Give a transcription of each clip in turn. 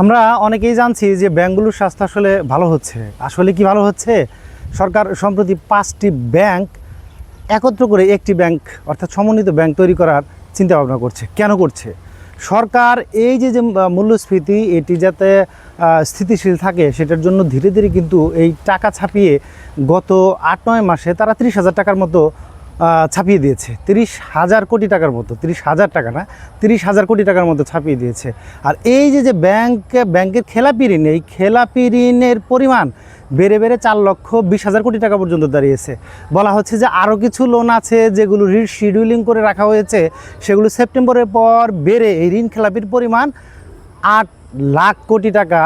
আমরা অনেকেই জানছি যে ব্যাংকগুলোর স্বাস্থ্য আসলে ভালো হচ্ছে। আসলে কি ভালো হচ্ছে? সরকার সম্প্রতি পাঁচটি ব্যাংক একত্র করে একটি ব্যাংক, অর্থাৎ সমন্বিত ব্যাংক তৈরি করার চিন্তা ভাবনা করছে। কেন করছে? সরকার এই যে যে মূল্যস্ফীতি, এটি যাতে স্থিতিশীল থাকে, সেটার জন্য ধীরে ধীরে কিন্তু এই টাকা ছাপিয়ে গত আট, নয় মাসে তারা ত্রিশ হাজার টাকার মতো ছাপিয়ে দিয়েছে। তিরিশ হাজার কোটি টাকার মতো, তিরিশ হাজার টাকা না, তিরিশ হাজার কোটি টাকার মতো ছাপিয়ে দিয়েছে। আর এই যে যে ব্যাংক, ব্যাংকের খেলাপি ঋণ এই খেলাপি ঋণের পরিমাণ বেড়ে বেড়ে চার লক্ষ বিশ হাজার কোটি টাকা পর্যন্ত দাঁড়িয়েছে। বলা হচ্ছে যে আরও কিছু লোন আছে যেগুলো ঋণ শিডিউলিং করে রাখা হয়েছে। সেগুলো সেপ্টেম্বরের পর বেড়ে এই ঋণ খেলাপির পরিমাণ আট লাখ কোটি টাকা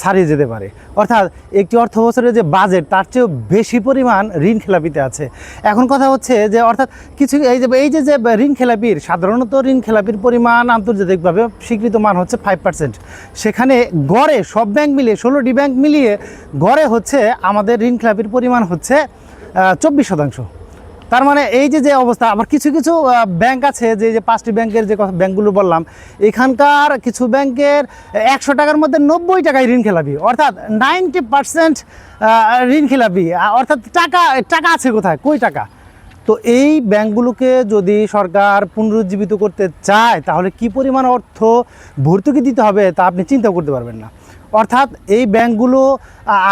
ছাড়িয়ে যেতে পারে। অর্থাৎ একটি অর্থ বছরের যে বাজেট তার চেয়েও বেশি পরিমাণ ঋণ খেলাপিতে আছে। এখন কথা হচ্ছে যে, অর্থাৎ কিছু এই যে এই যে যে ঋণ খেলাপির, সাধারণত ঋণ খেলাপির পরিমাণ আন্তর্জাতিকভাবে স্বীকৃত মান হচ্ছে ফাইভ পার্সেন্ট সেখানে গড়ে সব ব্যাংক মিলিয়ে, ষোলোটি ব্যাংক মিলিয়ে গড়ে হচ্ছে আমাদের ঋণ খেলাপির পরিমাণ হচ্ছে চব্বিশ শতাংশ। তার মানে এই যে যে অবস্থা, আবার কিছু কিছু ব্যাংক আছে যে যে পাঁচটি ব্যাংকের যে কথা ব্যাংকগুলো বললাম, এখানকার কিছু ব্যাংকের একশো টাকার মধ্যে নব্বই টাকায় ঋণ খেলাপি অর্থাৎ নাইনটি পার্সেন্ট ঋণ খেলাপি অর্থাৎ টাকা টাকা আছে কোথায়? কই টাকা? তো এই ব্যাংকগুলোকে যদি সরকার পুনরুজ্জীবিত করতে চায়, তাহলে কি পরিমাণ অর্থ ভর্তুকি দিতে হবে তা আপনি চিন্তা করতে পারবেন না। অর্থাৎ এই ব্যাংকগুলো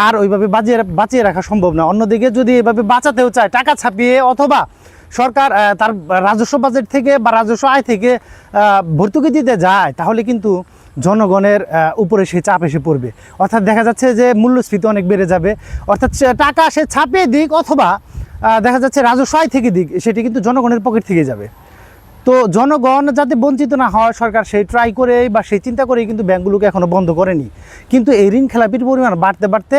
আর ওইভাবে বাজিয়ে, বাঁচিয়ে রাখা সম্ভব না। অন্যদিকে যদি এভাবে বাঁচাতেও চায়, টাকা ছাপিয়ে অথবা সরকার তার রাজস্ব বাজেট থেকে বা রাজস্ব আয় থেকে ভর্তুকি দিতে যায়, তাহলে কিন্তু জনগণের উপরে সে চাপ এসে পড়বে। অর্থাৎ দেখা যাচ্ছে যে মূল্যস্ফীতি অনেক বেড়ে যাবে। অর্থাৎ টাকা সে ছাপিয়ে দিক অথবা দেখা যাচ্ছে রাজস্ব আয় থেকে দিক, সেটি কিন্তু জনগণের পকেট থেকে যাবে। তো জনগণ যাতে বঞ্চিত না হয়, সরকার সেই ট্রাই করে বা সেই চিন্তা করেই কিন্তু ব্যাংকগুলোকে এখনও বন্ধ করেনি। কিন্তু এই ঋণ খেলাপির পরিমাণ বাড়তে বাড়তে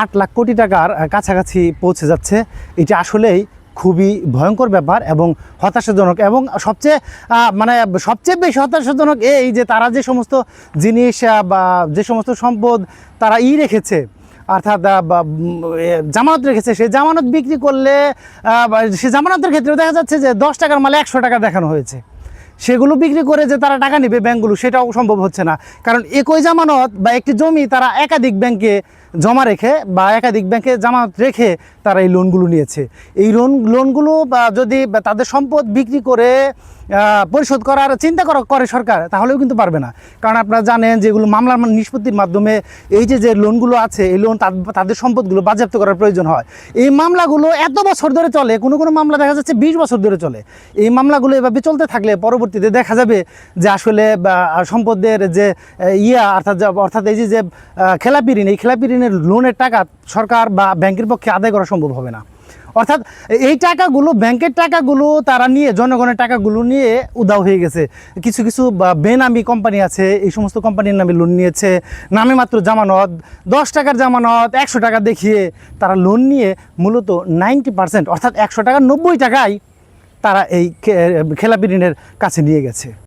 আট লাখ কোটি টাকার কাছাকাছি পৌঁছে যাচ্ছে। এটা আসলেই খুবই ভয়ঙ্কর ব্যাপার এবং হতাশাজনক এবং সবচেয়ে মানে সবচেয়ে বেশি হতাশাজনক এই যে তারা যে সমস্ত জিনিস বা যে সমস্ত সম্পদ তারা ই রেখেছে অর্থাৎ জামানত রেখেছে। সেই জামানত বিক্রি করলে সে জামানতের ক্ষেত্রেও দেখা যাচ্ছে যে দশ টাকার মালে একশো টাকা দেখানো হয়েছে। সেগুলো বিক্রি করে যে তারা টাকা নেবে ব্যাংকগুলো, সেটাও সম্ভব হচ্ছে না। কারণ একই জামানত বা একটি জমি তারা একাধিক ব্যাংকে জমা রেখে বা একাধিক ব্যাংকে জামানত রেখে তারা এই লোনগুলো নিয়েছে। এই লোন লোনগুলো যদি তাদের সম্পদ বিক্রি করে পরিশোধ করার চিন্তা করা করে সরকার, তাহলেও কিন্তু পারবে না। কারণ আপনারা জানেন যেগুলো মামলার নিষ্পত্তির মাধ্যমে এই যে যে লোনগুলো আছে, এই লোন তাদ- তাদের সম্পদগুলো বাজেয়াপ্ত করার প্রয়োজন হয়। এই মামলাগুলো এত বছর ধরে চলে, কোনো কোনো মামলা দেখা যাচ্ছে বিশ বছর ধরে চলে। এই মামলাগুলো এভাবে চলতে থাকলে পরবর্তীতে দেখা যাবে যে আসলে সম্পদের যে ইয়া, অর্থাৎ অর্থাৎ এই যে খেলাপি ঋণ এই খেলাপি ঋণের লোনের টাকা সরকার বা ব্যাংকের পক্ষে আদায় করা সম্ভব হবে না। অর্থাৎ এই টাকাগুলো, ব্যাংকের টাকাগুলো তারা নিয়ে, জনগণের টাকাগুলো নিয়ে উদাও হয়ে গেছে। কিছু কিছু বেনামি কোম্পানি আছে, এই সমস্ত কোম্পানির নামে লোন নিয়েছে। নামে মাত্র জামানত, দশ টাকার জামানত, একশো টাকা দেখিয়ে তারা লোন নিয়ে মূলত নাইনটি পার্সেন্ট, অর্থাৎ একশো টাকা নব্বই টাকায় তারা এই খেলাপি ঋণের কাছে নিয়ে গেছে।